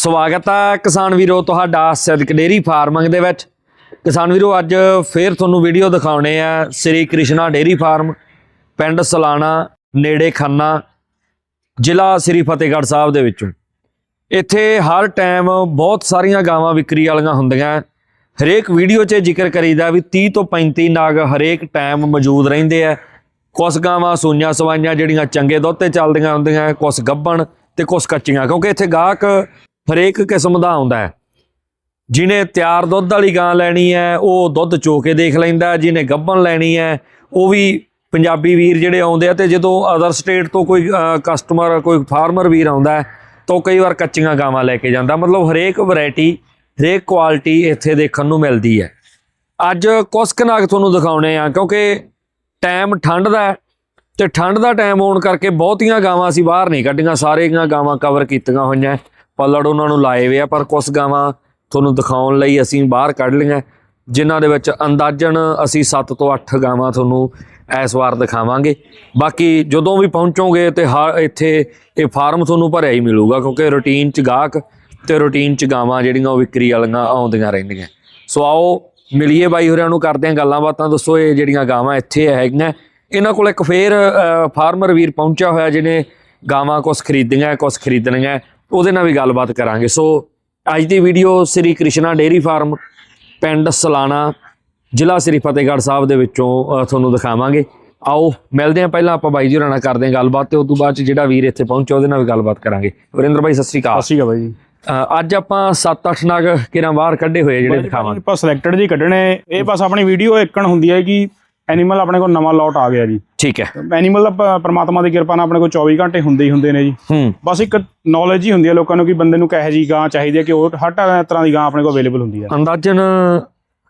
ਸਵਾਗਤ ਹੈ ਕਿਸਾਨ ਵੀਰੋ, ਤੁਹਾਡਾ ਸਿੱਧਕ ਡੇਰੀ ਫਾਰਮਿੰਗ ਦੇ ਵਿੱਚ। ਕਿਸਾਨ ਵੀਰੋ, ਅੱਜ ਫੇਰ ਤੁਹਾਨੂੰ ਵੀਡੀਓ ਦਿਖਾਉਣੇ ਆ ਸ੍ਰੀ ਕ੍ਰਿਸ਼ਨਾ ਡੇਰੀ ਫਾਰਮ, ਪਿੰਡ ਸਲਾਣਾ, ਨੇੜੇ ਖੰਨਾ, ਜ਼ਿਲ੍ਹਾ ਸ੍ਰੀ ਫਤਿਹਗੜ੍ਹ ਸਾਹਿਬ ਦੇ ਵਿੱਚੋਂ। ਇੱਥੇ ਹਰ ਟਾਈਮ ਬਹੁਤ ਸਾਰੀਆਂ ਗਾਵਾਂ ਵਿਕਰੀ ਵਾਲੀਆਂ ਹੁੰਦੀਆਂ। ਹਰੇਕ ਵੀਡੀਓ 'ਚ ਜ਼ਿਕਰ ਕਰੀਦਾ ਵੀ 30 ਤੋਂ 35 ਨਾਗ ਹਰੇਕ ਟਾਈਮ ਮੌਜੂਦ ਰਹਿੰਦੇ ਆ। ਕੁਛ ਗਾਵਾਂ ਸੂਈਆਂ ਸਵਾਈਆਂ ਜਿਹੜੀਆਂ ਚੰਗੇ ਦੁੱਧ ਤੇ ਚੱਲਦੀਆਂ ਹੁੰਦੀਆਂ, ਕੁਛ ਗੱਭਣ ਤੇ ਕੁਛ ਕੱਚੀਆਂ, ਕਿਉਂਕਿ ਇੱਥੇ ਗਾਹਕ ਹਰੇਕ ਕਿਸਮ ਦਾ ਆਉਂਦਾ ਹੈ। ਜਿਹਨੇ ਤਿਆਰ ਦੁੱਧ ਵਾਲੀ ਗਾਂ ਲੈਣੀ ਹੈ, ਉਹ ਦੁੱਧ ਚੋ ਕੇ ਦੇਖ ਲੈਂਦਾ ਜਿਹਨੇ ਗੱਭਣ ਲੈਣੀ ਹੈ, ਉਹ ਵੀ ਪੰਜਾਬੀ ਵੀਰ ਜਿਹੜੇ ਆਉਂਦੇ ਆ ਤੇ ਜਦੋਂ ਅਦਰ ਸਟੇਟ ਤੋਂ ਕੋਈ ਕਸਟਮਰ ਕੋਈ ਫਾਰਮਰ ਵੀਰ ਆਉਂਦਾ ਤਾਂ ਉਹ ਕਈ ਵਾਰ ਕੱਚੀਆਂ ਗਾਵਾਂ ਲੈ ਕੇ ਜਾਂਦਾ। ਮਤਲਬ ਹਰੇਕ ਵੈਰਾਈਟੀ ਹਰੇਕ ਕੁਆਲਿਟੀ ਇੱਥੇ ਦੇਖਣ ਨੂੰ ਮਿਲਦੀ ਹੈ। ਅੱਜ ਕੁਸ਼ਕ ਕੁ ਨਾਗ ਤੁਹਾਨੂੰ ਦਿਖਾਉਣੇ ਆ, ਕਿਉਂਕਿ ਟਾਈਮ ਠੰਡ ਦਾ ਹੈ ਤੇ ਠੰਡ ਦਾ ਟਾਈਮ ਹੋਣ ਕਰਕੇ ਬਹੁਤੀਆਂ ਗਾਵਾਂ ਅਸੀਂ ਬਾਹਰ ਨਹੀਂ ਕੱਢੀਆਂ। ਸਾਰੀਆਂ ਗਾਵਾਂ ਕਵਰ ਕੀਤੀਆਂ ਹੋਈਆਂ। ਪੱਲੜ ਉਹਨਾਂ ਨੂੰ ਲਾਏ ਹੋਏ ਆ, ਪਰ ਕੁਝ ਗਾਵਾਂ ਤੁਹਾਨੂੰ ਦਿਖਾਉਣ ਲਈ ਅਸੀਂ ਬਾਹਰ ਕੱਢ ਲਈਆਂ। ਜਿਨ੍ਹਾਂ ਦੇ ਵਿੱਚ ਅੰਦਾਜ਼ਨ ਅਸੀਂ 7 ਤੋਂ 8 ਗਾਵਾਂ ਤੁਹਾਨੂੰ ਇਸ ਵਾਰ ਦਿਖਾਵਾਂਗੇ। ਬਾਕੀ ਜਦੋਂ ਵੀ ਪਹੁੰਚੋਗੇ ਤੇ ਹਰ ਇੱਥੇ ਇਹ ਫਾਰਮ ਤੁਹਾਨੂੰ ਭਰਿਆ ਹੀ ਮਿਲੂਗਾ, ਕਿਉਂਕਿ ਰੂਟੀਨ ਚ ਗਾਹਕ ਤੇ ਰੂਟੀਨ ਚ ਗਾਵਾਂ ਜਿਹੜੀਆਂ ਉਹ ਵਿਕਰੀ ਵਾਲੀਆਂ ਆਉਂਦੀਆਂ ਰਹਿੰਦੀਆਂ। ਸੋ ਆਓ, ਮਿਲੀਏ ਬਾਈ ਹੋਰਾਂ ਨੂੰ, ਕਰਦੇ ਹਾਂ ਗੱਲਾਂ ਬਾਤਾਂ। ਦੱਸੋ ਇਹ ਜਿਹੜੀਆਂ ਗਾਵਾਂ ਇੱਥੇ ਹੈਗੀਆਂ। ਇਹਨਾਂ ਕੋਲ ਇੱਕ ਫੇਰ ਫਾਰਮਰ ਵੀਰ ਪਹੁੰਚਿਆ ਹੋਇਆ, ਜਿਹਨੇ ਗਾਵਾਂ ਕੁਛ ਖਰੀਦੀਆਂ, ਕੁਛ ਖਰੀਦਣੀਆਂ। ਉਹਦੇ ਨਾਲ ਵੀ ਗੱਲਬਾਤ ਕਰਾਂਗੇ। ਸੋ ਅੱਜ ਦੀ video Shri Krishna dairy farm ਪਿੰਡ ਸਲਾਣਾ ਜ਼ਿਲ੍ਹਾ ਸ੍ਰੀ ਫਤਿਹਗੜ੍ਹ ਸਾਹਿਬ ਦੇ ਵਿੱਚੋਂ ਤੁਹਾਨੂੰ ਦਿਖਾਵਾਂਗੇ। ਆਓ ਮਿਲਦੇ ਹਾਂ ਪਹਿਲਾਂ ਆਪਾਂ ਬਾਈ ਜੀ ਹੋਰਾਂ ਨਾਲ ਕਰਦੇ ਹਾਂ ਗੱਲਬਾਤ ਤੇ ਉਸ ਤੋਂ ਬਾਅਦ ਚ ਜਿਹੜਾ ਵੀਰ ਇੱਥੇ ਪਹੁੰਚਿਆ ਉਹਦੇ ਨਾਲ ਵੀ ਗੱਲਬਾਤ ਕਰਾਂਗੇ। ਵਰਿੰਦਰ ਭਾਈ ਸਤਿ ਸ੍ਰੀ ਅਕਾਲ। ਸਸੀ ਗਾ ਬਾਈ ਜੀ। ਅੱਜ ਆਪਾਂ 7-8 ਨਗ ਕਿਰਾਂ ਬਾਹਰ ਕੱਢੇ ਹੋਏ ਆ ਜਿਹੜੇ ਦਿਖਾਵਾਂਗੇ। ਆਪਾਂ ਸਿਲੈਕਟਡ ਜੀ ਕੱਢਣੇ ਇਹ ਬਸ ਆਪਣੀ ਵੀਡੀਓ ਇੱਕਣ ਹੁੰਦੀ ਹੈ ਕਿ ਐਨੀਮਲ ਆਪਣੇ ਕੋਲ ਨਵਾਂ ਲੋਟ ਆ ਗਿਆ ਜੀ। ਠੀਕ ਹੈ। ਐਨੀਮਲ ਦਾ ਪ੍ਰਮਾਤਮਾ ਦੀ ਕਿਰਪਾ ਨਾਲ ਆਪਣੇ ਕੋਲ 24 ਘੰਟੇ ਹੁੰਦੇ ਹੀ ਹੁੰਦੇ ਨੇ ਜੀ। ਹੂੰ। ਬਸ ਇੱਕ ਨੌਲੇਜ ਹੀ ਹੁੰਦੀ ਹੈ ਲੋਕਾਂ ਨੂੰ ਕਿ ਬੰਦੇ ਨੂੰ ਕਿਹੋ ਜੀ ਗਾਂ ਚਾਹੀਦੀ ਹੈ ਕਿ ਉਹ ਹਰ ਤਰ੍ਹਾਂ ਦੀ ਗਾਂ ਆਪਣੇ ਕੋਲ ਅਵੇਲੇਬਲ ਹੁੰਦੀ ਹੈ। ਅੰਦਾਜ਼ਨ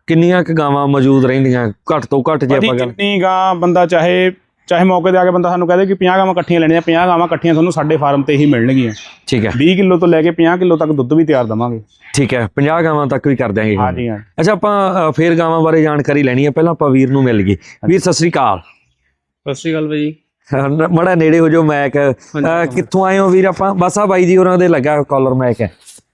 ਕਿੰਨੀਆਂ ਕੁ ਗਾਵਾਂ ਮੌਜੂਦ ਰਹਿੰਦੀਆਂ ਘੱਟ ਤੋਂ ਘੱਟ ਜੇ ਆਪਾਂ ਗੱਲ ਜਿੰਨੀ ਗਾਂ ਬੰਦਾ ਚਾਹੇ ਚਾਹੇ ਮੌਕੇ ਤੇ ਆ ਕੇ ਬੰਦਾ ਸਾਨੂੰ ਕਹਦੇ ਕਿ 50 ਗਾਵਾਂ ਇਕੱਠੀਆਂ ਲੈਣੀਆਂ 50 ਗਾਵਾਂ ਇਕੱਠੀਆਂ ਤੁਹਾਨੂੰ ਸਾਡੇ ਫਾਰਮ ਤੇ ਹੀ ਮਿਲਣਗੀਆਂ। ਠੀਕ ਹੈ। 20 ਕਿਲੋ ਤੋਂ ਲੈ ਕੇ 50 ਕਿਲੋ ਤੱਕ ਦੁੱਧ ਵੀ ਤਿਆਰ ਦਵਾਂਗੇ। ਠੀਕ ਹੈ 50 ਗਾਵਾਂ ਤੱਕ ਵੀ ਕਰ ਦਿਆਂਗੇ। ਹਾਂਜੀ ਹਾਂ ਅੱਛਾ ਆਪਾਂ ਫੇਰ ਗਾਵਾਂ ਬਾਰੇ ਜਾਣਕਾਰੀ ਲੈਣੀ ਹੈ। ਪਹਿਲਾਂ ਆਪਾਂ ਵੀਰ ਨੂੰ ਮਿਲ ਗਏ। ਵੀਰ ਸਤਿ ਸ੍ਰੀ ਅਕਾਲ। ਸਤਿ ਸ੍ਰੀ ਅਕਾਲ ਭਾਈ ਮੜਾ ਨੇੜੇ ਹੋ ਜੋ ਮੈਕ ਕਿੱਥੋਂ ਆਏ ਹੋ ਵੀਰ ਆਪਾਂ? ਬਸ ਬਾਈ ਜੀ ਉਹਨਾਂ ਦੇ ਲੱਗਾ ਕਾਲਰ ਮੈਕ ਹੈ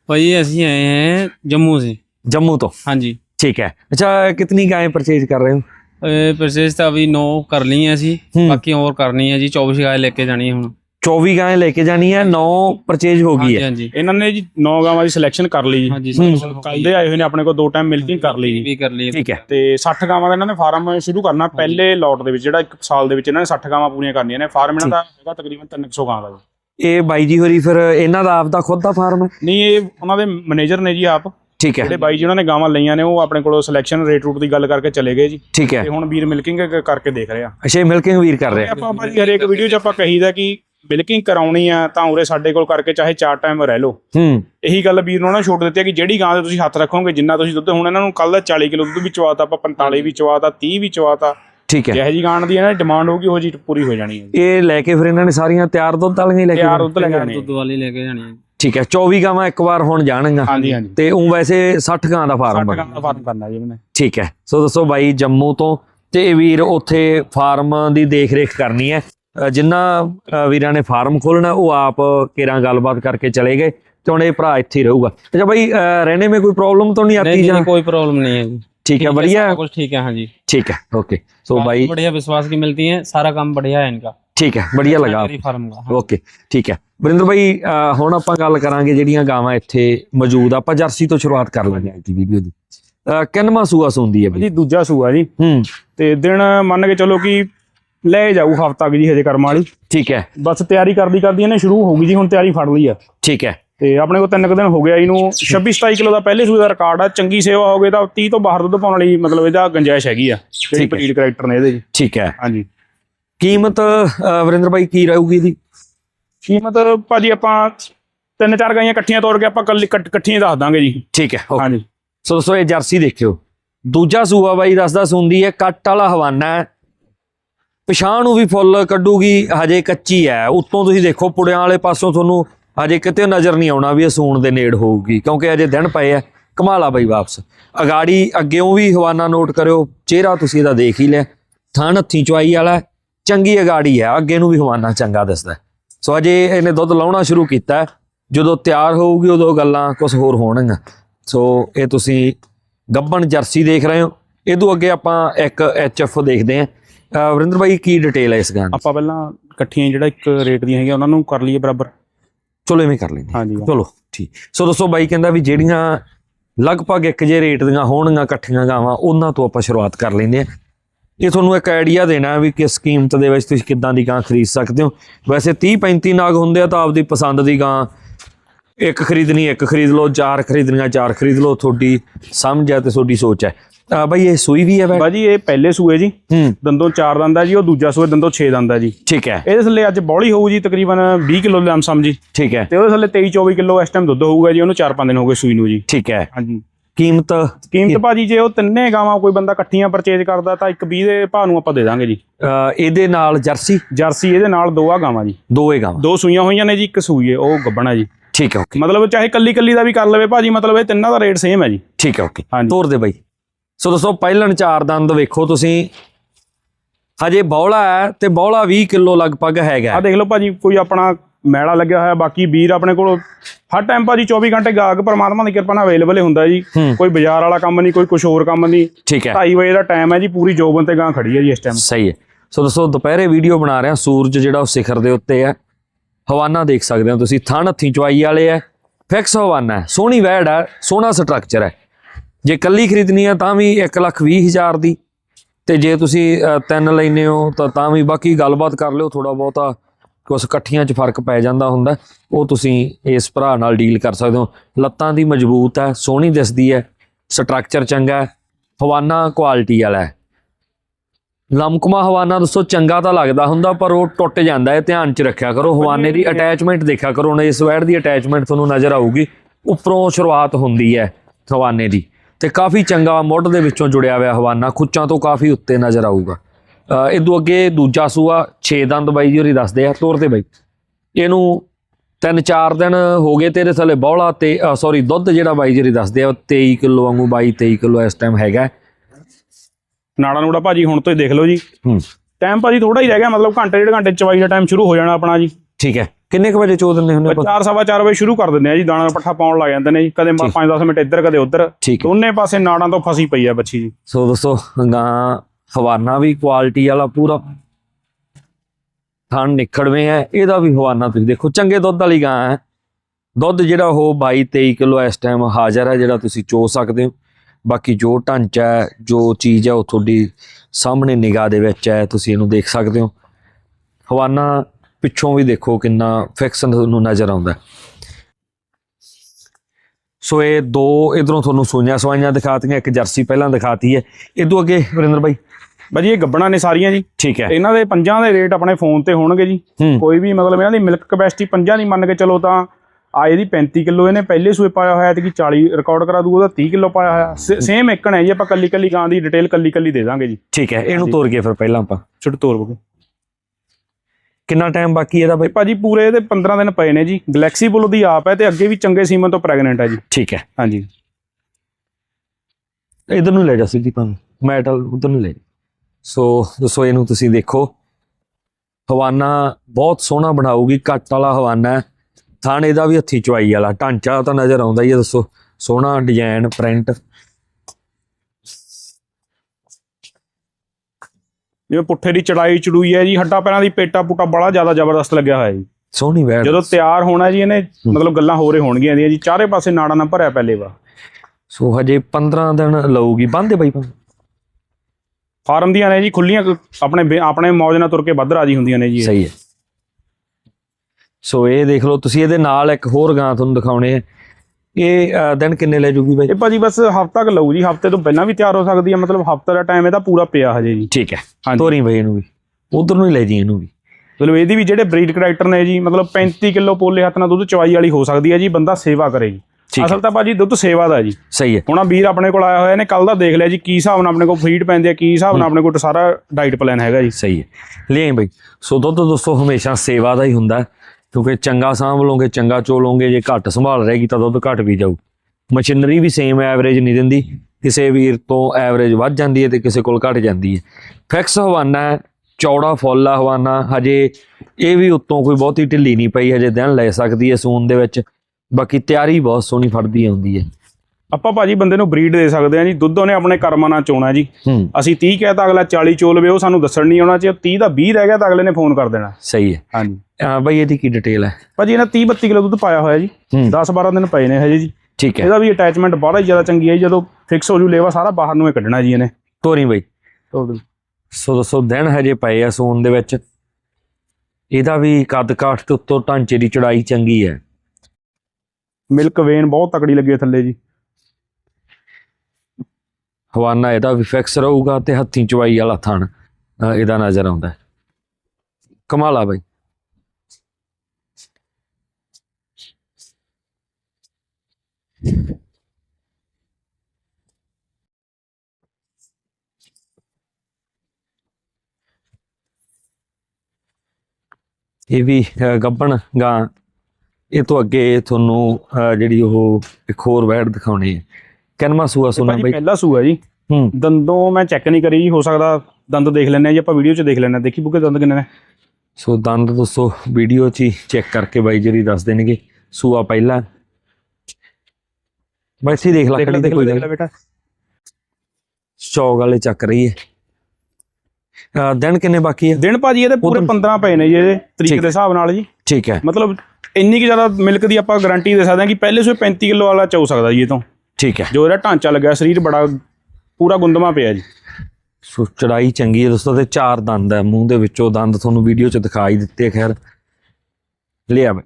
ਭਾਈ ਅਸੀਂ ਆਏ ਹਾਂ ਜੰਮੂ ਸੇ ਜੰਮੂ ਤੋਂ? ਹਾਂਜੀ। ਠੀਕ ਹੈ। ਅੱਛਾ ਕਿਤਨੀ ਗਾਇ ਪਰਚੇਜ ਕਰ ਰਹੇ ਹੋ? ਪ੍ਰੋਸੈਸ ਤਾਂ ਵੀ ਨੋ ਕਰ ਲਈ ਹੈ। ਸੀ ਬਾਕੀ ਹੋਰ ਕਰਨੀ ਹੈ ਜੀ 24 ਗਾਇ ਲੈ ਕੇ ਜਾਣੀ ਹੁਣ। 24 ਗਾਂ ਲੈ ਕੇ ਜਾਣੀ ਹੈ 9 ਪਰਚੇਜ ਹੋ ਗਈ ਹੈ। ਇਹਨਾਂ ਨੇ ਜੀ 9 ਗਾਵਾਂ ਦੀ ਸਿਲੈਕਸ਼ਨ ਕਰ ਲਈ ਜੀ। ਕੱਲ ਦੇ ਆਏ ਹੋਏ ਨੇ ਆਪਣੇ ਕੋਲ ਦੋ ਟਾਈਮ ਮਿਲਕਿੰਗ ਕਰ ਲਈ ਠੀਕ ਹੈ। ਤੇ 60 ਗਾਵਾਂ ਦਾ ਇਹਨਾਂ ਨੇ ਫਾਰਮ ਸ਼ੁਰੂ ਕਰਨਾ ਪਹਿਲੇ ਲੋਟ ਦੇ ਵਿੱਚ ਜਿਹੜਾ ਇੱਕ ਸਾਲ ਦੇ ਵਿੱਚ ਇਹਨਾਂ ਨੇ 60 ਗਾਵਾਂ ਪੂਰੀਆਂ ਕਰਨੀਆਂ ਨੇ। ਫਾਰਮ ਇਹਨਾਂ ਦਾ ਹੈਗਾ ਤਕਰੀਬਨ 300 ਗਾਂ ਦਾ ਜੀ। ਇਹ ਬਾਈ ਜੀ ਹੋਰੀ ਫਿਰ ਇਹਨਾਂ ਦਾ ਆਪ ਦਾ ਖੁਦ ਦਾ ਫਾਰਮ ਹੈ? ਨਹੀਂ ਇਹ ਉਹਨਾਂ ਦੇ ਮੈਨੇਜਰ ਨੇ ਜੀ ਆਪ। ਠੀਕ ਹੈ। ਜਿਹੜੇ ਬਾਈ ਜੀ ਉਹਨਾਂ ਨੇ ਗਾਵਾਂ ਲਈਆਂ ਨੇ ਉਹ ਆਪਣੇ ਕੋਲੋਂ ਸਿਲੈਕਸ਼ਨ ਰੇਟ ਰੂਟ ਦੀ ਗੱਲ ਕਰਕੇ ਚਲੇ ਗਏ ਜੀ। ਠੀਕ ਹੈ। ਤੇ ਹੁਣ ਵੀਰ ਮਿਲਕਿੰਗ ਕਰਕੇ ਦੇਖ ਰਹੇ। ਆ ਅੱਛਾ ਮਿਲਕਿੰਗ ਵੀਰ ਕਰ ਰਿਹਾ। ਆਪਾਂ ਭਾਜੀ ਹਰੇਕ ਵੀਡੀਓ 'ਚ ਆਪਾਂ ਕਹੀਦਾ ਕਿ ਮਿਲਕਿੰਗ ਕਰਾਉਣੀ ਆ ਤਾਂ ਉਰੇ ਸਾਡੇ ਕੋਲ ਕਰਕੇ ਚਾਹੇ ਚਾਰ ਟਾਈਮ ਰਹਿ ਲਓ। ਹੂੰ। ਇਹੀ ਗੱਲ ਵੀਰ ਨੂੰ ਨਾ ਛੋਟ ਦਿੱਤੀ ਆ ਕਿ ਜਿਹੜੀ ਗਾਂ ਦੇ ਤੁਸੀਂ ਹੱਥ ਰੱਖੋਗੇ ਜਿੰਨਾ ਤੁਸੀਂ ਦੁੱਧ ਹੁਣ ਇਹਨਾਂ ਨੂੰ ਕੱਲ ਦਾ 40 ਕਿਲੋ ਦੁੱਧ ਵੀ ਚਵਾਤਾ ਆਪਾਂ 45 ਵੀ ਚਵਾਤਾ 30 ਵੀ ਚਵਾਤਾ। ਠੀਕ ਹੈ। ਜਿਹੋ ਜੀ ਗਾਂ ਦੀ ਇਹਨਾਂ ਦੀ ਡਿਮਾਂਡ ਹੋਊਗੀ ਉਹ ਜੀ ਪੂਰੀ ਹੋ ਜਾਣੀ ਹੈ। ਇਹ ਲੈ ਕੇ ਫਿਰ ਇਹਨਾਂ ਨੇ ਸਾਰੀਆਂ ਤਿਆਰ ਦੁੱਧ ਵਾਲੀਆਂ ਹੀ ਲੈ ਕੇ ਤਿਆਰ? ਦੁੱਧ ਲੈ ਕੇ ਜਾਣੀ ਹੈ। ਦੁੱਧ ਵਾਲੀ ਲੈ ਕੇ ਜਾਣੀ ਹੈ। ਠੀਕ ਹੈ 24 ਗਾਵਾਂ ਇੱਕ ਵਾਰ ਹੁਣ ਜਾਣਗੀਆਂ ਹਾਂਜੀ ਹਾਂਜੀ ਤੇ ਉਹ ਵੈਸੇ 60 ਗਾਂ ਦਾ ਫਾਰਮ 60 ਬਣ ਗਾਂ ਦਾ ਫਾਰਮ ਕਰਨਾ ਜੀ ਇਹਨੇ ਠੀਕ ਹੈ ਸੋ ਦੱਸੋ ਬਾਈ ਜੰਮੂ ਤੋਂ ਤੇ ਇਹ ਵੀਰ ਉੱਥੇ ਫਾਰਮ ਦੀ ਦੇਖ ਰੇਖ ਕਰਨੀ ਹੈ ਅ, ਜਿਨ੍ਹਾਂ ਅ, ਵੀਰਾਂ ਨੇ ਫਾਰਮ ਖੋਲਣਾ ਉਹ ਆਪ ਕਿਰਾਂ ਗੱਲਬਾਤ ਕਰਕੇ ਚਲੇ ਗਏ ਤੇ ਹੁਣ ਇਹ ਭਰਾ ਇੱਥੇ ਹੀ ਰਹੂਗਾ ਅੱਛਾ ਬਾਈ ਅ, रहने में कोई प्रॉब्लम तो नहीं आती नहीं जहाँ नहीं कोई प्रॉब्लम नहीं है जी ठीक है बढ़िया सारा कुछ ठीक है हाँ जी ठीक है ओके सो गाय भाई बढ़िया विश्वास की मिलती है सारा काम बढ़िया है इनका ਠੀਕ ਹੈ ਵਧੀਆ ਲੱਗਾ। ਓਕੇ ਠੀਕ ਹੈ। ਵਰਿੰਦਰ ਭਾਈ ਹੁਣ ਆਪਾਂ ਗੱਲ ਕਰਾਂਗੇ ਜਿਹੜੀਆਂ ਗਾਵਾਂ ਇੱਥੇ ਮੌਜੂਦ ਆ। ਆਪਾਂ ਜਰਸੀ ਤੋਂ ਸ਼ੁਰੂਆਤ ਕਰ ਲੈਂਦੇ ਅੱਜ ਦੀ ਵੀਡੀਓ ਦੀ। ਅ, ਸੂਆ ਸੁੰਦੀ ਹੈ ਜੀ ਦੂਜਾ ਸੂਆ ਜੀ। ਹੂੰ। ਤੇ ਦਿਨ ਮੰਨ ਕੇ ਚਲੋ ਕਿ ਲੈ ਜਾਊ ਹਫਤਾ ਕੁ ਜੀ ਹਜੇ ਕਰਮ ਵਾਲੀ। ਠੀਕ ਹੈ। ਬਸ ਤਿਆਰੀ ਕਰਦੀ ਕਰਦੀ ਇਹਨੇ ਸ਼ੁਰੂ ਹੋ ਗਈ ਜੀ ਹੁਣ ਤਿਆਰੀ ਫੜ ਲਈ ਆ। ਠੀਕ ਹੈ। ਤੇ ਆਪਣੇ ਕੋਲ ਤਿੰਨ ਕੁ ਦਿਨ ਹੋ ਗਿਆ ਇਹਨੂੰ 26 27 ਕਿਲੋ ਦਾ ਪਹਿਲੇ ਸੂਏ ਦਾ ਰਿਕਾਰਡ ਆ। ਚੰਗੀ ਸੇਵਾ ਹੋ ਗਈ ਤਾਂ 30 ਤੋਂ ਬਾਹਰ ਦੁੱਧ ਪਾਉਣ ਲਈ ਮਤਲਬ ਇਹਦਾ ਗੰਜਾਇਸ਼ ਹੈਗੀ ਆ। ਜਿਹੜੀ ਠੀਕ ਹੈ। ਨੇ ਇਹਦੇ ਜੀ। ਠੀਕ ਹੈ। ਹਾਂਜੀ। ਕੀਮਤ ਵਰਿੰਦਰ ਭਾਈ ਕੀ ਰਹੂਗੀ ਦੀ ਕੀਮਤ ਭਾਜੀ ਆਪਾਂ ਤਿੰਨ ਚਾਰ ਗਾਈਆਂ ਇਕੱਠੀਆਂ ਤੋੜ ਕੇ ਆਪਾਂ ਕੱਲ ਇਕੱਠ- ਇਕੱਠੀਆਂ ਦੱਸ ਦਾਂਗੇ ਜੀ। ਠੀਕ ਹੈ ਓਕੇ। ਹਾਂਜੀ। ਸੋ ਦੋਸਤੋ ਇਹ ਜਰਸੀ ਦੇਖਿਓ। ਦੂਜਾ ਸੂਆ ਬਾਈ ਦੱਸਦਾ ਸੁੰਦੀ ਹੈ ਕੱਟ ਵਾਲਾ ਹਵਾਨਾ ਹੈ। ਪਿਛਾਂ ਨੂੰ ਵੀ ਫੁੱਲ ਕੱਢੂਗੀ ਹਜੇ ਕੱਚੀ ਹੈ। ਉੱਤੋਂ ਤੁਸੀਂ ਦੇਖੋ ਪੁੜਿਆਂ ਵਾਲੇ ਪਾਸੋਂ ਤੁਹਾਨੂੰ ਹਜੇ ਕਿਤੇ ਨਜ਼ਰ ਨਹੀਂ ਆਉਣਾ ਵੀ ਇਹ ਸੂਣ ਦੇ ਨੇੜ ਹੋਊਗੀ ਕਿਉਂਕਿ ਅਜੇ ਦਿਨ ਪਏ ਆ ਕਮਾਲਾ ਬਾਈ ਵਾਪਸ। ਅਗਾੜੀ ਅੱਗੇੋਂ ਵੀ ਹਵਾਨਾ ਨੋਟ ਕਰਿਓ ਚਿਹਰਾ ਤੁਸੀਂ ਇਹਦਾ ਦੇਖ ਹੀ ਲਿਆ। ਥਣ ਹੱਥੀ ਚੁਆਈ ਵਾਲਾ ਹੈ, ਚੰਗੀ ਅਗਾੜੀ ਹੈ ਅੱਗੇ ਨੂੰ ਵੀ ਹਵਾਨਾ ਚੰਗਾ ਦਿਸਦਾ। ਸੋ ਅਜੇ ਇਹਨੇ ਦੁੱਧ ਲਾਉਣਾ ਸ਼ੁਰੂ ਕੀਤਾ। ਜਦੋਂ ਤਿਆਰ ਹੋਊਗੀ ਉਦੋਂ ਗੱਲਾਂ ਕੁਝ ਹੋਰ ਹੋਣਗੀਆਂ। ਸੋ ਇਹ ਤੁਸੀਂ ਗੱਬਣ ਜਰਸੀ ਦੇਖ ਰਹੇ ਹੋ। ਤੋਂ ਅੱਗੇ ਆਪਾਂ ਇੱਕ ਐਚਐਫ ਦੇਖਦੇ ਹਾਂ। ਅਹ ਵਰਿੰਦਰ ਭਾਈ ਕੀ ਡਿਟੇਲ ਹੈ ਇਸ ਗਾਂ ਦੀ? ਆਪਾਂ ਪਹਿਲਾਂ ਇਕੱਠੀਆਂ ਜਿਹੜਾ ਇੱਕ ਰੇਟ ਦੀਆਂ ਹੈਗੀਆਂ ਉਹਨਾਂ ਨੂੰ ਕਰ ਲਈਏ ਬਰਾਬਰ। ਚਲੋ ਐਵੇਂ ਕਰ ਲੈਂਦੇ ਚਲੋ ਠੀਕ। ਸੋ ਦੋਸਤੋ ਬਾਈ ਕਹਿੰਦਾ ਵੀ ਜਿਹੜੀਆਂ ਲਗਭਗ ਇੱਕ ਜੇ ਰੇਟ ਦੀਆਂ ਹੋਣਗੀਆਂ ਇਕੱਠੀਆਂ ਗਾਵਾਂ ਉਹਨਾਂ ਤੋਂ ਆਪਾਂ ਸ਼ੁਰੂਆਤ ਕਰ ਲੈਂਦੇ ਆ ਇਹ ਤੁਹਾਨੂੰ ਇੱਕ ਆਈਡੀਆ ਦੇਣਾ ਵੀ ਕਿਸ ਕੀਮਤ ਦੇ ਵਿੱਚ ਤੁਸੀਂ ਕਿੱਦਾਂ ਦੀ ਗਾਂ ਖਰੀਦ ਸਕਦੇ ਹੋ ਵੈਸੇ 30 35 ਨਾਗ ਹੁੰਦੇ ਆ ਤਾਂ ਆਪਦੀ ਪਸੰਦ ਦੀ ਗਾਂ ਇੱਕ ਖਰੀਦਣੀ ਇੱਕ ਖਰੀਦ ਲਓ ਚਾਰ ਖਰੀਦਣੀਆਂ ਚਾਰ ਖਰੀਦ ਲਓ ਤੁਹਾਡੀ ਸਮਝ ਹੈ ਤੇ ਤੁਹਾਡੀ ਸੋਚ ਹੈ। ਆ ਬਾਈ ਇਹ ਸੂਈ ਵੀ ਹੈ ਵੈ ਬਾਜੀ ਇਹ ਪਹਿਲੇ ਸੂਏ ਜੀ। ਦੰਦੋਂ ਚਾਰ ਦੰਦ ਹੈ ਜੀ ਉਹ ਦੂਜਾ ਸੂਏ ਦੰਦੋਂ 6 ਦੰਦ ਹੈ ਜੀ। ਠੀਕ ਹੈ। ਇਹਦੇ ਥੱਲੇ ਅੱਜ ਬੌਲੀ ਹੋਊ ਜੀ ਤਕਰੀਬਨ 20 ਕਿਲੋ ਲਮਸਮ ਜੀ। ਠੀਕ ਹੈ। ਤੇ ਉਹਦੇ ਥੱਲੇ 23 24 ਕਿਲੋ ਇਸ ਟਾਈਮ ਦੁੱਧ ਹੋਊਗਾ ਜੀ ਉਹਨੂੰ 4-5 ਦਿਨ ਹੋ ਗਏ ਸੂਈ ਨੂੰ ਜੀ। ਠੀਕ ਹੈ। ਹਾਂਜੀ। ਕੀਮਤ? ਕੀਮਤ ਭਾਜੀ ਜੇ ਉਹ ਤਿੰਨੇ ਗਾਵਾਂ ਕੋਈ ਬੰਦਾ ਇਕੱਠੀਆਂ ਪਰਚੇਜ ਕਰਦਾ ਤਾਂ ਇੱਕ 20 ਦੇ ਭਾਅ ਨੂੰ ਆਪਾਂ ਦੇ ਦਾਂਗੇ ਜੀ। ਇਹਦੇ ਨਾਲ ਜਰਸੀ? ਜਰਸੀ ਇਹਦੇ ਨਾਲ ਦੋ ਆ ਗਾਵਾਂ ਜੀ। ਦੋਏ ਗਾਵਾਂ। ਦੋ ਸੂਈਆਂ ਹੋਈਆਂ ਨੇ ਜੀ ਇੱਕ ਸੂਈ ਹੈ ਉਹ ਗੱਬਣਾ ਜੀ। ਠੀਕ ਹੈ ਓਕੇ। ਮਤਲਬ ਚਾਹੇ ਕੱਲੀ ਕੱਲੀ ਦਾ ਵੀ ਕਰ ਲਵੇ ਭਾਜੀ ਮਤਲਬ ਇਹ ਤਿੰਨਾਂ ਦਾ ਰੇਟ ਸੇਮ ਹੈ ਜੀ। ਠੀਕ ਹੈ ਓਕੇ। ਤੋਰ ਦੇ ਬਾਈ। ਸੋ ਦੋਸਤੋ ਪਹਿਲਣ ਚਾਰ ਦੰਦ ਵੇਖੋ ਤੁਸੀਂ। ਹਜੇ ਬੌਲਾ ਹੈ ਤੇ ਬੌਲਾ 20 ਕਿਲੋ ਲਗਭਗ ਹੈਗਾ ਆ ਦੇਖ ਲਓ ਭਾਜੀ ਕੋਈ ਆਪਣਾ ਮੈਲਾ ਲੱਗਿਆ ਹੋਇਆ ਬਾਕੀ ਵੀਰ ਆਪਣੇ ਕੋਲ ਹਰ ਟਾਈਮ ਭਾਜੀ 24 ਘੰਟੇ ਗਾਹਕ ਪਰਮਾਤਮਾ ਦੀ ਕਿਰਪਾ ਨਾਲ ਅਵੇਲੇਬਲ ਹੁੰਦਾ ਜੀ। ਕੋਈ ਬਾਜ਼ਾਰ ਵਾਲਾ ਕੰਮ ਨਹੀਂ ਕੋਈ ਕੁਝ ਹੋਰ ਕੰਮ ਨਹੀਂ। ਠੀਕ ਹੈ। 2:30 ਵਜੇ ਦਾ ਟਾਈਮ ਹੈ ਜੀ ਪੂਰੀ ਜੋਬਨ ਤੇ ਗਾਂ ਖੜੀ ਹੈ ਜੀ ਇਸ ਟਾਈਮ ਸਹੀ ਹੈ। ਸੋ ਦੋਸਤੋ ਦੁਪਹਿਰੇ ਵੀਡੀਓ ਬਣਾ ਰਿਹਾ ਸੂਰਜ ਜਿਹੜਾ ਉਹ ਸਿਖਰ ਦੇ ਉੱਤੇ ਹੈ। ਹਵਾਨਾ ਦੇਖ ਸਕਦੇ ਹੋ ਤੁਸੀਂ ਥਣ ਹੱਥੀ ਚਵਾਈ ਵਾਲੇ ਹੈ ਫਿਕਸ ਹਵਾਨਾ ਹੈ ਸੋਹਣੀ ਵੈੜ ਹੈ ਸੋਹਣਾ ਸਟਰਕਚਰ ਹੈ। ਜੇ ਕੱਲੀ ਖਰੀਦਣੀ ਹੈ ਤਾਂ ਵੀ 1 ਲੱਖ ਵੀਹ ਹਜ਼ਾਰ ਦੀ। ਤੇ ਜੇ ਤੁਸੀਂ ਤਿੰਨ ਲੈਨੇ ਹੋ ਤਾਂ ਤਾਂ ਵੀ ਬਾਕੀ ਗੱਲਬਾਤ ਕਰ ਲਿਓ ਥੋੜਾ ਬਹੁਤਾ ਕੁਛ ਇਕੱਠੀਆਂ 'ਚ ਫ਼ਰਕ ਪੈ ਜਾਂਦਾ ਹੁੰਦਾ ਉਹ ਤੁਸੀਂ ਇਸ ਭਰਾ ਨਾਲ ਡੀਲ ਕਰ ਸਕਦੇ ਹੋ। ਲੱਤਾਂ ਦੀ ਮਜ਼ਬੂਤ ਹੈ ਸੋਹਣੀ ਦਿਸਦੀ ਹੈ ਸਟਰਕਚਰ ਚੰਗਾ ਹੈ ਹਵਾਨਾ ਕੁਆਲਿਟੀ ਵਾਲਾ ਹੈ। ਲਮਕਮਾ ਹਵਾਨਾ ਦੋਸਤੋ ਚੰਗਾ ਤਾਂ ਲੱਗਦਾ ਹੁੰਦਾ ਪਰ ਉਹ ਟੁੱਟ ਜਾਂਦਾ ਹੈ ਧਿਆਨ 'ਚ ਰੱਖਿਆ ਕਰੋ। ਹਵਾਨੇ ਦੀ ਅਟੈਚਮੈਂਟ ਦੇਖਿਆ ਕਰੋ ਹੁਣ ਇਸ ਵੈੜ ਦੀ ਅਟੈਚਮੈਂਟ ਤੁਹਾਨੂੰ ਨਜ਼ਰ ਆਊਗੀ ਉੱਪਰੋਂ ਸ਼ੁਰੂਆਤ ਹੁੰਦੀ ਹੈ ਹਵਾਨੇ ਦੀ। ਤੇ ਕਾਫੀ ਚੰਗਾ ਮੁੱਢ ਦੇ ਵਿੱਚੋਂ ਜੁੜਿਆ ਹੋਇਆ ਹਵਾਨਾ ਖੁੱਚਾਂ ਤੋਂ ਕਾਫੀ ਉੱਤੇ ਨਜ਼ਰ ਆਊਗਾ। ਇਹ ਤੋਂ ਅੱਗੇ ਦੂਜਾ ਸੂਆ 6 ਦੰਦ ਬਾਈ ਜੀ ਹੋਰੀ ਦੱਸਦੇ ਆ ਤੋਰ ਤੇ ਬਾਈ। ਇਹਨੂੰ ਤਿੰਨ ਚਾਰ ਦਿਨ ਹੋ ਗਏ ਤੇਰੇ ਥੱਲੇ ਬੌਲਾ ਤੇ ਸੌਰੀ ਦੁੱਧ ਜਿਹੜਾ ਬਾਈ ਜੀ ਹੋਰੀ ਦੱਸਦੇ ਆ ਉਹ 23 ਕਿਲੋ ਵਾਂਗੂ 22 23 ਕਿਲੋ ਇਸ ਟਾਈਮ ਹੈਗਾ। ਨਾੜਾ ਨੂੜਾ ਭਾਜੀ ਹੁਣ ਤੋਂ ਹੀ ਦੇਖ ਲਓ ਜੀ। ਹੂੰ। ਟਾਈਮ ਭਾਜੀ ਥੋੜਾ ਹੀ ਰਹਿ ਗਿਆ ਮਤਲਬ ਘੰਟੇ ਡੇਢ ਘੰਟੇ ਚਵਾਈ ਦਾ ਟਾਈਮ ਸ਼ੁਰੂ ਹੋ ਜਾਣਾ ਆਪਣਾ ਜੀ। ਠੀਕ ਹੈ। ਕਿੰਨੇ ਕੁ ਵਜੇ ਚੋ ਦਿੰਦੇ ਹੁੰਦੇ ਆਪਾਂ? ਚਾਰ ਸਵਾ ਚਾਰ ਵਜੇ ਸ਼ੁਰੂ ਕਰ ਦਿੰਦੇ ਆ ਜੀ ਦਾਣਾ ਪੱਠਾ ਪਾਉਣ ਲੱਗ ਜਾਂਦੇ ਨੇ ਜੀ ਕਦੇ 5-10 ਮਿੰਟ ਇੱਧਰ ਕਦੇ ਉੱਧਰ। ਦੋਨੇ ਪਾਸੇ ਨਾੜਾਂ ਤੋਂ ਫਸੀ ਪਈ ਆ ਬੱਚੀ ਜੀ। ਸੋ ਦੋਸਤੋ ਗਾਂ ਹਵਾਨਾ ਵੀ ਕੁਆਲਿਟੀ ਵਾਲਾ ਪੂਰਾ। ਥਣ ਨਿਖੜਵੇਂ ਹੈ ਇਹਦਾ ਵੀ ਹਵਾਨਾ ਤੁਸੀਂ ਦੇਖੋ, ਚੰਗੇ ਦੁੱਧ ਵਾਲੀ ਗਾਂ ਹੈ ਦੁੱਧ ਜਿਹੜਾ ਉਹ 22 23 ਕਿਲੋ ਇਸ ਟਾਈਮ ਹਾਜ਼ਰ ਹੈ ਜਿਹੜਾ ਤੁਸੀਂ ਚੋ ਸਕਦੇ ਹੋ। ਬਾਕੀ ਜੋ ਢਾਂਚਾ ਹੈ ਜੋ ਚੀਜ਼ ਹੈ ਉਹ ਤੁਹਾਡੀ ਸਾਹਮਣੇ ਨਿਗਾਹ ਦੇ ਵਿੱਚ ਹੈ ਤੁਸੀਂ ਇਹਨੂੰ ਦੇਖ ਸਕਦੇ ਹੋ। ਹਵਾਨਾ ਪਿੱਛੋਂ ਵੀ ਦੇਖੋ ਕਿੰਨਾ ਫਿਕਸ ਤੁਹਾਨੂੰ ਨਜ਼ਰ ਆਉਂਦਾ ਸੋ ਇਹ ਦੋ ਇਧਰੋਂ ਤੁਹਾਨੂੰ ਸੂਈਆਂ ਸਵਾਈਆਂ ਦਿਖਾਤੀਆਂ, ਇੱਕ ਜਰਸੀ ਪਹਿਲਾਂ ਦਿਖਾਤੀ ਹੈ ਇਦੋਂ ਅੱਗੇ ਵਰਿੰਦਰ ਭਾਈ ਭਾਜੀ ਇਹ ਗੱਬਣਾ ਨੇ ਸਾਰੀਆਂ ਜੀ। ਠੀਕ ਹੈ। ਇਹਨਾਂ ਦੇ ਪੰਜਾਂ ਦੇ ਰੇਟ ਆਪਣੇ ਫੋਨ ਤੇ ਹੋਣਗੇ ਜੀ। ਕੋਈ ਵੀ ਮਤਲਬ ਇਹਨਾਂ ਦੀ ਮਿਲਕ ਕਪੈਸਿਟੀ ਪੰਜਾਂ ਦੀ ਮੰਨ ਕੇ ਚਲੋ ਤਾਂ ਆ ਇਹਦੀ 35 ਕਿਲੋ ਇਹਨੇ ਪਹਿਲੇ ਸੂਏ ਪਾਇਆ ਹੋਇਆ ਤੇ ਕਿ 40 ਰਿਕਾਰਡ ਕਰਾ ਦੂ ਉਹਦਾ 30 ਕਿਲੋ ਪਾਇਆ ਹੋਇਆ। ਸੇਮ ਇੱਕਣ ਹੈ ਜੀ ਆਪਾਂ ਕੱਲੀ ਕੱਲੀ ਗਾਂ ਦੀ ਡਿਟੇਲ ਕੱਲੀ ਕੱਲੀ ਦੇ ਦਾਂਗੇ ਜੀ। ਠੀਕ ਹੈ ਇਹਨੂੰ ਤੋਰ ਕੇ ਫਿਰ ਪਹਿਲਾਂ ਆਪਾਂ। ਛੁੱਟ ਤੋਰ ਬਗੇ ਕਿੰਨਾ ਟਾਈਮ ਬਾਕੀ ਇਹਦਾ ਬਾਈ? ਭਾਜੀ ਪੂਰੇ ਇਹਦੇ 15 ਦਿਨ ਪਏ ਨੇ ਜੀ। ਗਲੈਕਸੀ ਬੁੱਲ ਦੀ ਆਪ ਹੈ ਤੇ ਅੱਗੇ ਵੀ ਚੰਗੇ ਸੀਮਨ ਤੋਂ ਪ੍ਰੈਗਨੈਂਟ ਹੈ ਜੀ। ਠੀਕ ਹੈ। ਹਾਂਜੀ। ਇਧਰ ਨੂੰ ਲੈ ਜਾ ਸਿੱਧੀ ਪੰਨ ਮੈਟਲ ਉਧਰ ਨੂੰ ਲੈ ਜਾ। ਸੋ ਦੋਸਤੋ ਇਹਨੂੰ ਤੁਸੀਂ ਦੇਖੋ। ਹਵਾਨਾ ਬਹੁਤ ਸੋਹਣਾ ਬਣਾਊਗੀ ਕੱਟ ਵਾਲਾ ਹਵਾਨਾ ਹੈ। ਥਾਣ ਇਹਦਾ ਵੀ ਹੱਥੀ ਚਵਾਈ ਵਾਲਾ ਢਾਂਚਾ ਤਾਂ ਨਜ਼ਰ ਆਉਂਦਾ ਹੀ ਹੈ ਦੱਸੋ। ਸੋਹਣਾ ਡਿਜ਼ਾਈਨ ਪ੍ਰਿੰਟ ਜਿਵੇਂ ਪੁੱਠੇ ਦੀ ਚੜਾਈ ਚੜੂਈ ਹੈ ਜੀ ਹੱਡਾਂ ਪੈਰਾਂ ਦੀ ਪੇਟਾ ਪੁੱਟਾ ਬੜਾ ਜ਼ਿਆਦਾ ਜ਼ਬਰਦਸਤ ਲੱਗਿਆ ਹੋਇਆ ਜੀ। ਸੋਹਣੀ ਵੈੜ ਜਦੋਂ ਤਿਆਰ ਹੋਣਾ ਜੀ ਇਹਨੇ ਮਤਲਬ ਗੱਲਾਂ ਹੋਰੇ ਹੋਣਗੀਆਂ ਇਹਦੀਆਂ ਜੀ ਚਾਰੇ ਪਾਸੇ ਨਾੜਾਂ ਨਾਲ ਭਰਿਆ ਪਹਿਲੇ ਵਾ ਸੋ ਹਜੇ 15 ਦਿਨ ਲਊਗੀ ਬੰਦੇ ਬਾਈ ਫਾਰਮ ਦੀਆਂ ਨੇ ਜੀ ਖੁੱਲੀਆਂ ਆਪਣੇ ਬੇ- ਆਪਣੇ ਮੌਜ ਨਾਲ ਤੁਰ ਕੇ ਵੱਧ ਰਾਜੀ ਹੁੰਦੀਆਂ ਨੇ ਜੀ ਇਹ। ਸਹੀ ਹੈ। ਸੋ ਇਹ ਦੇਖ ਲਓ ਤੁਸੀਂ ਇਹਦੇ ਨਾਲ ਇੱਕ ਹੋਰ ਗਾਂ ਤੁਹਾਨੂੰ ਦਿਖਾਉਣੇ ਆ। ਇਹ ਅ, ਦਿਨ ਕਿੰਨੇ ਲੈ ਜੂਗੀ ਬਾਈ? ਇਹ ਭਾਜੀ ਬਸ ਹਫਤਾ ਕ ਲਊ ਜੀ ਹਫ਼ਤੇ ਤੋਂ ਪਹਿਲਾਂ ਵੀ ਤਿਆਰ ਹੋ ਸਕਦੀ ਹੈ ਮਤਲਬ ਹਫਤਾ ਦਾ ਟਾਈਮ ਇਹਦਾ ਪੂਰਾ ਪਿਆ ਹਜੇ ਜੀ। ਠੀਕ ਹੈ। ਹਾਂਜੀ। ਤੋਰੀ ਬਾਈ ਇਹਨੂੰ ਵੀ। ਉਧਰ ਨੂੰ ਹੀ ਲੈ ਜੀ ਇਹਨੂੰ ਵੀ। ਮਤਲਬ ਇਹਦੀ ਵੀ ਜਿਹੜੇ ਬਰੀਡ ਕਰੈਕਟਰ ਨੇ ਜੀ ਮਤਲਬ 35 ਕਿਲੋ ਪੋਲੇ ਹੱਥ ਨਾਲ ਦੁੱਧ ਚਵਾਈ ਵਾਲੀ ਹੋ ਸਕਦੀ ਹੈ ਜੀ ਬੰਦਾ ਸੇਵਾ ਕਰੇ ਜੀ। ਅਸਲ ਤਾਂ ਭਾਜੀ ਦੁੱਧ ਸੇਵਾ ਦਾ ਜੀ। ਸਹੀ ਹੈ। ਹੁਣ ਆ ਵੀਰ ਆਪਣੇ ਕੋਲ ਆਇਆ ਹੋਇਆ ਨੇ ਕੱਲ ਦਾ ਦੇਖ ਲਿਆ ਜੀ ਕੀ ਹਿਸਾਬ ਨਾਲ ਆਪਣੇ ਕੋਲ ਫੀਡ ਪੈਂਦੀ ਹੈ ਕੀ ਹਿਸਾਬ ਨਾਲ ਆਪਣੇ ਕੋਲ ਸਾਰਾ ਡਾਈਟ ਪਲਾਨ ਹੈਗਾ ਜੀ। ਸਹੀ ਹੈ। ਲਿਆਈ ਬਈ। ਸੋ ਦੁੱਧ ਦੋਸਤੋ ਹਮੇਸ਼ਾ ਸੇਵਾ ਦਾ ਹੀ ਹੁੰਦਾ ਕਿਉਂਕਿ ਚੰਗਾ ਸਾਂਭ ਲਓਗੇ ਚੰਗਾ ਚੋ ਲਓਗੇ ਜੇ ਘੱਟ ਸੰਭਾਲ ਰਹੇਗੀ ਤਾਂ ਦੁੱਧ ਘੱਟ ਵੀ ਜਾਊ। ਮਸ਼ੀਨਰੀ ਵੀ ਸੇਮ ਐਵਰੇਜ ਨਹੀਂ ਦਿੰਦੀ ਕਿਸੇ ਵੀਰ ਤੋਂ ਐਵਰੇਜ ਵੱਧ ਜਾਂਦੀ ਹੈ ਤੇ ਕਿਸੇ ਕੋਲ ਘਟ ਜਾਂਦੀ ਹੈ। ਫਿਕਸ ਹਵਾਨਾ ਚੌੜਾ ਫੁੱਲ ਹਵਾਨਾ ਹਜੇ ਇਹ ਵੀ ਉੱਤੋਂ ਕੋਈ ਬਹੁਤੀ ਢਿੱਲੀ ਨਹੀਂ ਪਈ ਹਜੇ ਦਿਨ ਲੈ ਸਕਦੀ ਹੈ ਸੂਨ ਦੇ ਵਿੱਚ। ਬਾਕੀ ਤਿਆਰੀ ਬਹੁਤ ਸੋਹਣੀ ਫੜਦੀ ਆਉਂਦੀ ਹੈ। ਆਪਾਂ ਭਾਜੀ ਬੰਦੇ ਨੂੰ ਬਰੀਡ ਦੇ ਸਕਦੇ ਆ ਜੀ। ਦੁੱਧ ਉਹਨੇ ਆਪਣੇ ਕਰਮਾਂ ਨਾਲ ਚੋਣਾ ਜੀ। ਹੂੰ। ਅਸੀਂ 30 ਕਹਿ ਤਾਂ ਅਗਲਾ 40 ਚੋਲ ਵੇ ਉਹ ਸਾਨੂੰ ਦੱਸਣ ਨਹੀਂ ਆਉਣਾ ਜੇ। 30 ਦਾ 20 ਰਹਿ ਗਿਆ ਤਾਂ ਅਗਲੇ ਨੇ ਫੋਨ ਕਰ ਦੇਣਾ। ਸਹੀ ਹੈ। ਹਾਂਜੀ। ਅਹ ਬਾਈ ਇਹਦੀ ਕੀ ਡਿਟੇਲ ਹੈ? ਭਾਜੀ ਇਹਨਾਂ 30 32 ਕਿਲੋ ਦੁੱਧ ਪਾਇਆ ਹੋਇਆ ਜੀ। ਹੂੰ। 10 12 ਦਿਨ ਪਏ ਨੇ ਹਜੇ ਜੀ। ਠੀਕ ਹੈ। ਇਹਦਾ ਵੀ ਅਟੈਚਮੈਂਟ ਬੜਾ ਹੀ ਜ਼ਿਆਦਾ ਚੰਗੀ ਹੈ। ਜਦੋਂ ਫਿਕਸ ਹੋ ਜੂ ਲੇਵਾ ਸਾਰਾ ਬਾਹਰ ਨੂੰ ਹੀ ਕੱਢਣਾ ਜੀ ਇਹਨੇ। ਤੋਰੀ ਬਾਈ। ਦਿਓ। ਸੋ ਦੱਸੋ ਦਿਨ ਹਜੇ ਪਏ ਆ ਸੂਣ ਦੇ ਵਿੱਚ। ਇਹਦਾ ਵੀ ਕੱਦ ਕਾਠ ਤੇ ਉੱਤੋਂ ਢਾਂਚੇ ਦੀ ਚੜਾਈ ਚੰਗੀ ਹੈ। ਮਿਲਕ ਵੇਨ ਬਹੁਤ ਤਕੜੀ ਲੱਗੀ ਹੈ ਥੱਲੇ ਜੀ ਹਵਾਨਾ ਇਹਦਾ ਵੀ ਫਿਕਸ ਰਹੂਗਾ ਤੇ ਹੱਥੀਂ ਚਵਾਈ ਵਾਲਾ ਥਣ ਇਹਦਾ ਨਜ਼ਰ ਆਉਂਦਾ ਹੈ। ਬਾਈ ਇਹ ਵੀ ਅਹ, ਗੱਭਣ ਗਾਂ ਇਹ ਤੋਂ ਅੱਗੇ ਤੁਹਾਨੂੰ ਜਿਹੜੀ ਉਹ ਇੱਕ ਹੋਰ ਵੈੜ ਦਿਖਾਉਣੀ ਹੈ। ਕਨਮਾ ਸੂਆ ਸੁਣਾ ਭਾਜੀ ਬਾਈ। ਪਹਿਲਾ ਸੂਆ ਜੀ। ਹੂੰ। ਦੰਦੋਂ ਮੈਂ ਚੈੱਕ ਨਹੀਂ ਕਰੀ ਜੀ ਹੋ ਸਕਦਾ ਦੰਦ ਦੇਖ ਲੈਣੇ ਜੀ ਆਪਾਂ ਵੀਡੀਓ 'ਚ ਦੇਖ ਲੈਣੇ ਦੇਖੀ ਬੁੱਕੇ ਦੰਦ ਕਿੰਨੇ ਨੇ? ਸੋ ਦੰਦ ਦੋਸਤੋ ਵੀਡੀਓ 'ਚ ਹੀ ਚੈੱਕ ਕਰਕੇ ਬਾਈ ਜਿਹੜੀ ਦੱਸ ਦੇਣਗੇ। ਸੂਆ ਪਹਿਲਾ। ਵੈਸੇ ਦੇਖ ਲੈ ਖੜੀ ਕੋਈ ਗੱਲ ਬੇਟਾ। ਚੌਗ ਵਾਲੇ ਚੱਕ ਰਹੀ ਹੈ। ਦਿਨ ਕਿੰਨੇ ਬਾਕੀ ਹੈ ਦਿਨ ਭਾਜੀ ਇਹਦੇ ਪੂਰੇ ਉਹ 15 ਪਏ ਨੇ ਜੀ ਇਹਦੇ ਤਰੀਕ। ਦੇ ਹਿਸਾਬ ਨਾਲ ਜੀ। ਠੀਕ ਹੈ। ਮਤਲਬ ਇੰਨੀ ਕਿ ਜ਼ਿਆਦਾ ਮਿਲਕ ਦੀ ਆਪਾਂ ਗਾਰੰਟੀ ਦੇ ਸਕਦੇ ਹਾਂ ਕਿ ਪਹਿਲੇ ਸੂਏ 35 ਕਿਲੋ ਵਾਲਾ ਚੋ ਸਕਦਾ ਜੀ ਇਹ ਤੋਂ। ਠੀਕ ਹੈ। ਜੋ ਇਹਦਾ ਢਾਂਚਾ ਲੱਗਿਆ ਸਰੀਰ ਬੜਾ ਪੂਰਾ ਗੁੰਦਮਾ ਪਿਆ ਜੀ। ਸੋ ਚੜਾਈ ਚੰਗੀ ਹੈ ਦੋਸਤੋ ਤੇ ਚਾਰ ਦੰਦ ਹੈ। ਮੂੰਹ ਦੇ ਵਿੱਚੋਂ ਦੰਦ ਤੁਹਾਨੂੰ ਵੀਡੀਓ 'ਚ ਦਿਖਾਈ ਦਿੱਤੇ ਖੈਰ। ਲਿਆ ਬਈ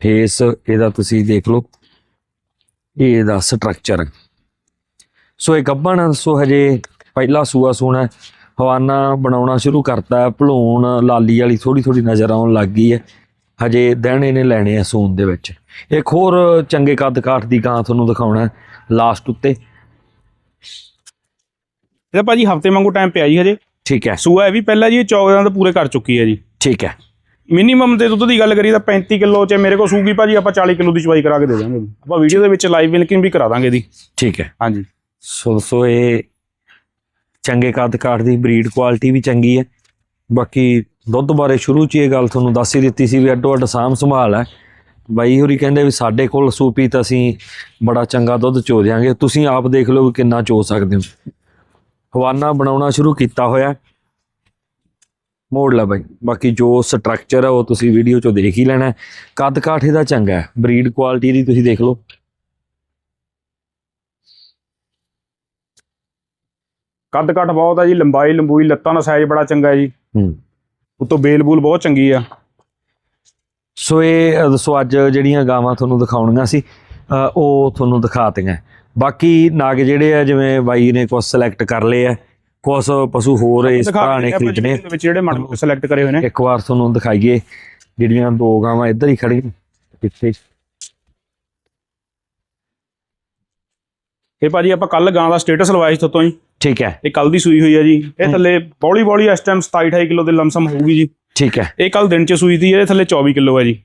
ਫੇਸ ਇਹਦਾ ਤੁਸੀਂ ਦੇਖ ਲਓ। ਇਹ ਇਹਦਾ ਸਟਰਕਚਰ ਸੋ ਇਹ ਗੱਭਣ ਸੋ ਹਜੇ ਪਹਿਲਾ ਸੂਆ ਸੂਣਾ ਹਵਾਨਾ ਬਣਾਉਣਾ ਸ਼ੁਰੂ ਕਰਤਾ ਭਲੂਣ ਲਾਲੀ ਵਾਲੀ ਥੋੜੀ ਥੋੜੀ ਨਜ਼ਰ ਆਉਣ ਲੱਗ ਗਈ ਹੈ। ਹਜੇ ਦਿਨ ਇਹਨੇ ਲੈਣੇ ਆ ਸੂਣ ਦੇ ਵਿੱਚ। ਇੱਕ ਹੋਰ ਚੰਗੇ ਕੱਦ ਕਾਠ ਦੀ ਗਾਂ ਤੁਹਾਨੂੰ ਦਿਖਾਉਣਾ ਲਾਸਟ ਉੱਤੇ। ਇਹਦਾ ਭਾਜੀ ਹਫ਼ਤੇ ਵਾਂਗੂ ਟਾਈਮ ਪਿਆ ਜੀ ਹਜੇ। ਠੀਕ ਹੈ। ਸੂਆ ਇਹ ਵੀ ਪਹਿਲਾਂ ਜੀ ਇਹ ਚੌਦਾਂ ਦਾ ਪੂਰੇ ਕਰ ਚੁੱਕੀ ਹੈ ਜੀ। ਠੀਕ ਹੈ। ਮਿਨੀਮਮ ਤੇ ਦੁੱਧ ਦੀ ਗੱਲ ਕਰੀ ਤਾਂ 35 ਕਿਲੋ ਚ ਮੇਰੇ ਕੋਲ ਸੂਗੀ ਭਾਜੀ ਆਪਾਂ 40 ਕਿਲੋ ਦੀ ਚਵਾਈ ਕਰਾ ਕੇ ਦੇ ਦਾਂਗੇ। ਆਪਾਂ ਵੀਡੀਓ ਦੇ ਵਿੱਚ ਲਾਈਵ ਮਿਲਕਿੰਗ ਵੀ ਕਰਾ ਦਾਂਗੇ ਇਹਦੀ। ਠੀਕ ਹੈ। ਹਾਂਜੀ। ਸੋ ਸੋ ਇਹ ਚੰਗੇ ਕੱਦ ਕਾਠ ਦੀ ਬਰੀਡ ਕੁਆਲਿਟੀ ਵੀ ਚੰਗੀ ਹੈ। ਬਾਕੀ ਦੁੱਧ ਬਾਰੇ ਸ਼ੁਰੂ 'ਚ ਹੀ ਇਹ ਗੱਲ ਤੁਹਾਨੂੰ ਦੱਸ ਹੀ ਦਿੱਤੀ ਸੀ ਵੀ ਅੱਡੋ ਅੱਡ ਸਾਂਭ ਸੰਭਾਲ ਹੈ। ਬਾਈ ਹੋਰੀ ਕਹਿੰਦੇ ਵੀ ਸਾਡੇ ਕੋਲ ਸੂਪੀ ਤਾਂ ਅਸੀਂ ਬੜਾ ਚੰਗਾ ਦੁੱਧ ਚੋ ਦਿਆਂਗੇ। ਤੁਸੀਂ ਆਪ ਦੇਖ ਲਓ ਵੀ ਕਿੰਨਾ ਚੋ ਸਕਦੇ ਹੋ। ਹਵਾਨਾ ਬਣਾਉਣਾ ਸ਼ੁਰੂ ਕੀਤਾ ਹੋਇਆ ਮੋੜ ਲਾ ਬਾਈ। ਬਾਕੀ ਜੋ ਸਟਰਕਚਰ ਹੈ ਉਹ ਤੁਸੀਂ ਵੀਡੀਓ 'ਚੋਂ ਦੇਖ ਹੀ ਲੈਣਾ ਕੱਦ ਕਾਠ ਇਹਦਾ ਚੰਗਾ ਹੈ। ਬਰੀਡ ਕੁਆਲਿਟੀ ਦੀ ਤੁਸੀਂ ਦੇਖ ਲਓ। ਕੱਦ ਕੱਟ ਬਹੁਤ ਹੈ ਜੀ ਲੰਬਾਈ ਲੰਬੂਈ ਲੱਤਾਂ ਦਾ ਸਾਈਜ਼ ਬੜਾ ਚੰਗਾ ਹੈ ਜੀ। ਹੂੰ। ਉਤੋਂ ਬੇਲ ਬੂਲ ਬਹੁਤ ਚੰਗੀ ਆ। ਸੋ ਇਹ ਦੱਸੋ ਅੱਜ ਜਿਹੜੀਆਂ ਗਾਵਾਂ ਤੁਹਾਨੂੰ ਦਿਖਾਉਣੀਆਂ ਸੀ ਉਹ ਤੁਹਾਨੂੰ ਦਿਖਾਤੀਆਂ। ਬਾਕੀ ਨਾਗ ਜਿਹੜੇ ਆ ਜਿਵੇਂ ਬਾਈ ਨੇ ਕੁਝ ਸਿਲੈਕਟ ਕਰ ਲਏ ਆ ਕੁਝ ਪਸ਼ੂ ਹੋਰ ਇਸ ਭਰਾ ਨੇ ਖਰੀਦਣੇ ਵਿੱਚ ਜਿਹੜੇ ਮਾਡਲ ਸਿਲੈਕਟ ਕਰੇ ਹੋਏ ਨੇ। ਇੱਕ ਵਾਰ ਤੁਹਾਨੂੰ ਦਿਖਾਈਏ ਜਿਹੜੀਆਂ ਦੋ ਗਾਵਾਂ ਇੱਧਰ ਹੀ ਖੜੀਆਂ ਕਿੱਥੇ ਇਹ ਭਾਜੀ ਆਪਾਂ ਕੱਲ ਗਾਂ ਦਾ ਸਟੇਟਸ ਲਵਾਇਆ ਸੀ ਤੁਹਾਤੋਂ ਜੀ ਠੀਕ ਹੈ। ਇਹ ਕੱਲ ਦੀ ਸੂਈ ਹੋਈ ਹੈ ਜੀ। ਇਹ ਥੱਲੇ ਬੌਲੀ ਬੌਲੀ ਇਸ ਟਾਈਮ 27 28 ਕਿਲੋ ਦੇ ਲਮਸਮ ਹੋਊਗੀ ਜੀ। ਠੀਕ ਹੈ। ਇਹ ਕੱਲ ਦਿਨ ਚ ਸੂਈ ਦੀ ਇਹਦੇ ਥੱਲੇ 24 ਕਿਲੋ ਹੈ ਜੀ।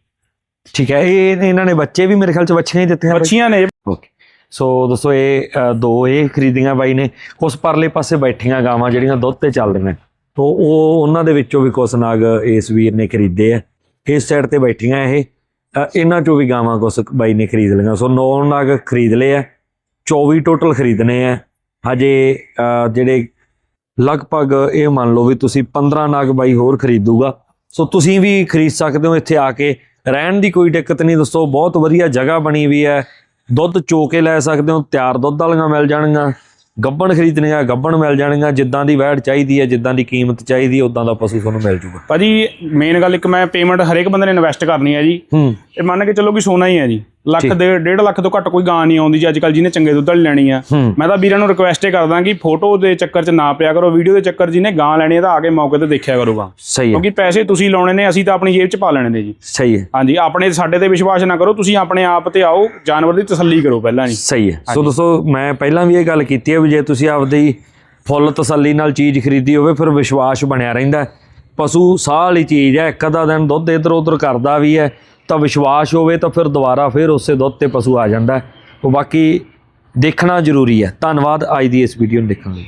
ਠੀਕ ਹੈ ਇਹ ਇਹਨਾਂ ਨੇ ਬੱਚੇ ਵੀ ਮੇਰੇ ਖਿਆਲ ਚ ਬੱਚੀਆਂ ਹੀ ਦਿੱਤੀਆਂ? ਬੱਚੀਆਂ ਨੇ। ਓਕੇ। ਸੋ ਦੋਸਤੋ ਇਹ ਦੋ ਇਹ ਖਰੀਦੀਆਂ ਬਾਈ ਨੇ। ਉਸ ਪਰਲੇ ਪਾਸੇ ਬੈਠੀਆਂ ਗਾਵਾਂ ਜਿਹੜੀਆਂ ਦੁੱਧ ਤੇ ਚੱਲਦੀਆਂ ਤੋਂ ਉਹ ਉਹਨਾਂ ਦੇ ਵਿੱਚੋਂ ਵੀ ਕੁਛ ਨਾਗ ਇਸ ਵੀਰ ਨੇ ਖਰੀਦੇ ਆ। ਇਸ ਸਾਈਡ ਤੇ ਬੈਠੀਆਂ ਇਹ। ਇਹਨਾਂ ਚੋਂ ਵੀ ਗਾਵਾਂ ਕੁਛ ਬਾਈ ਨੇ ਖਰੀਦ ਲਈਆਂ। ਸੋ ਨੌ ਨਾਗ ਖਰੀਦ ਲਏ ਆ। 24 ਟੋਟਲ ਖਰੀਦਣੇ ਆ। ਹਜੇ ਜਿਹੜੇ ਲਗਭਗ ਇਹ ਮੰਨ ਲਓ ਵੀ ਤੁਸੀਂ 15 ਨਾਗ ਬਾਈ ਹੋਰ ਖਰੀਦੂਗਾ। ਸੋ ਤੁਸੀਂ ਵੀ ਖਰੀਦ ਸਕਦੇ ਹੋ ਇੱਥੇ ਆ ਕੇ। ਰਹਿਣ ਦੀ ਕੋਈ ਦਿੱਕਤ ਨਹੀਂ ਦੋਸਤੋ ਬਹੁਤ ਵਧੀਆ ਜਗ੍ਹਾ ਬਣੀ ਵੀ ਹੈ। ਦੁੱਧ ਚੋ ਕੇ ਲੈ ਸਕਦੇ ਹੋ ਤਿਆਰ ਦੁੱਧ ਵਾਲੀਆਂ ਮਿਲ ਜਾਣਗੀਆਂ। ਗੱਬਣ ਖਰੀਦਣੀਆਂ ਗੱਬਣ ਮਿਲ ਜਾਣਗੀਆਂ। ਜਿੱਦਾਂ ਦੀ ਵੈੜ ਚਾਹੀਦੀ ਹੈ ਜਿੱਦਾਂ ਦੀ ਕੀਮਤ ਚਾਹੀਦੀ ਹੈ ਉਦਾਂ ਦਾ ਪਸ਼ੂ ਤੁਹਾਨੂੰ ਮਿਲ ਜੂਗਾ। ਭਾਜੀ ਮੇਨ ਗੱਲ ਇੱਕ ਮੈਂ ਪੇਮੈਂਟ ਹਰੇਕ ਬੰਦੇ ਨੇ ਇਨਵੈਸਟ ਕਰਨੀ ਹੈ ਜੀ। ਇਹ ਮੰਨ ਕੇ ਚੱਲੋ ਕਿ ਸੋਨਾ ਹੀ ਹੈ ਜੀ। ਲੱਖ। ਦੇ 1.5 ਲੱਖ ਤੋਂ ਘੱਟ ਕੋਈ ਗਾਂ ਨਹੀਂ ਆਉਂਦੀ ਜੀ ਅੱਜ ਕੱਲ ਜਿਹਨੇ ਚੰਗੇ ਦੁੱਧ ਵਾਲੀ ਲੈਣੀ ਆ। ਮੈਂ ਤਾਂ ਵੀਰਾਂ ਨੂੰ ਰਿਕੁਐਸਟ ਹੀ ਕਰਦਾ ਕਿ ਫੋਟੋ ਦੇ ਚੱਕਰ 'ਚ ਨਾ ਪਿਆ ਕਰੋ ਵੀਡੀਓ ਦੇ ਚੱਕਰ ਜਿਹਨੇ ਗਾਂ ਲੈਣੀ ਹੈ ਤਾਂ ਆ ਕੇ ਮੌਕੇ ਤੇ ਦੇਖਿਆ ਕਰੂਗਾ। ਸਹੀ ਹੈ। ਕਿਉਂਕਿ ਪੈਸੇ ਤੁਸੀਂ ਲਾਉਣੇ ਨੇ ਅਸੀਂ ਤਾਂ ਆਪਣੀ ਜੇਬ 'ਚ ਪਾ ਲੈਣੇ ਨੇ ਜੀ। ਸਹੀ ਹੈ। ਹਾਂਜੀ ਆਪਣੇ ਸਾਡੇ ਤੇ ਵਿਸ਼ਵਾਸ ਨਾ ਕਰੋ ਤੁਸੀਂ ਆਪਣੇ ਆਪ ਤੇ ਆਓ ਜਾਨਵਰ ਦੀ ਤਸੱਲੀ ਕਰੋ ਪਹਿਲਾਂ ਜੀ। ਸਹੀ ਹੈ। ਸੋ ਦੋਸਤੋ ਮੈਂ ਪਹਿਲਾਂ ਵੀ ਇਹ ਗੱਲ ਕੀਤੀ ਹੈ ਵੀ ਜੇ ਤੁਸੀਂ ਆਪਦੀ ਫੁੱਲ ਤਸੱਲੀ ਨਾਲ ਚੀਜ਼ ਖਰੀਦੀ ਹੋਵੇ ਫਿਰ ਵਿਸ਼ਵਾਸ ਬਣਿਆ ਰਹਿੰਦਾ। ਪਸ਼ੂ ਸਾਹ ਵਾਲੀ ਚੀਜ਼ ਹੈ ਇੱਕ ਅੱਧਾ ਦਿਨ ਦੁੱਧ ਇਧਰ ਉਧਰ ਕਰਦਾ ਵੀ ਹੈ ਤਾਂ ਵਿਸ਼ਵਾਸ ਹੋਵੇ ਤਾਂ ਫਿਰ ਦੁਬਾਰਾ ਫਿਰ ਉਸੇ ਦੁੱਧ ਤੇ ਪਸ਼ੂ ਆ ਜਾਂਦਾ ਉਹ ਬਾਕੀ ਦੇਖਣਾ ਜ਼ਰੂਰੀ ਹੈ। ਧੰਨਵਾਦ। ਅੱਜ ਦੀ ਇਸ ਵੀਡੀਓ ਨੂੰ ਦੇਖਣ ਲਈ।